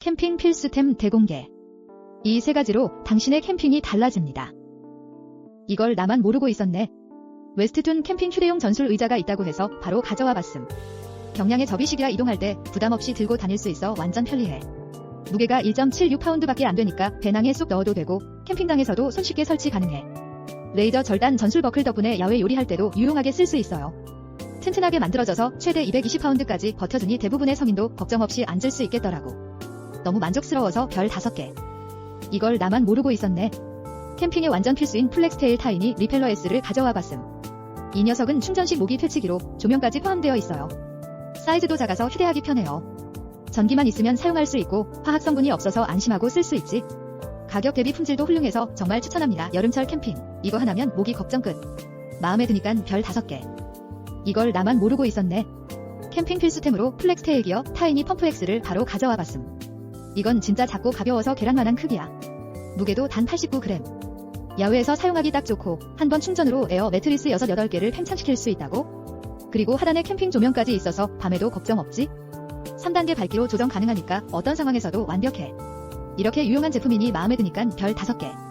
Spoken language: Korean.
캠핑 필수템 대공개. 이 세 가지로 당신의 캠핑이 달라집니다. 이걸 나만 모르고 있었네. 웨스트툰 캠핑 휴대용 전술 의자가 있다고 해서 바로 가져와 봤음. 경량의 접이식이라 이동할 때 부담 없이 들고 다닐 수 있어 완전 편리해. 무게가 1.76파운드밖에 안 되니까 배낭에 쏙 넣어도 되고 캠핑장에서도 손쉽게 설치 가능해. 레이저 절단 전술 버클 덕분에 야외 요리할 때도 유용하게 쓸 수 있어요. 튼튼하게 만들어져서 최대 220파운드까지 버텨주니 대부분의 성인도 걱정 없이 앉을 수 있겠더라고. 너무 만족스러워서 별 5개. 이걸 나만 모르고 있었네. 캠핑에 완전 필수인 플렉스테일 타이니 리펠러 S를 가져와 봤음. 이 녀석은 충전식 모기 퇴치기로 조명까지 포함되어 있어요. 사이즈도 작아서 휴대하기 편해요. 전기만 있으면 사용할 수 있고 화학 성분이 없어서 안심하고 쓸 수 있지. 가격 대비 품질도 훌륭해서 정말 추천합니다. 여름철 캠핑. 이거 하나면 모기 걱정 끝. 마음에 드니깐 별 5개. 이걸 나만 모르고 있었네. 캠핑 필수템으로 플렉스테일 기어 타이니 펌프 X를 바로 가져와 봤음. 이건 진짜 작고 가벼워서 계란만한 크기야. 무게도 단 89g. 야외에서 사용하기 딱 좋고 한 번 충전으로 에어 매트리스 6, 8개를 팽창시킬 수 있다고? 그리고 하단에 캠핑 조명까지 있어서 밤에도 걱정 없지? 3단계 밝기로 조정 가능하니까 어떤 상황에서도 완벽해. 이렇게 유용한 제품이니 마음에 드니깐 별 5개.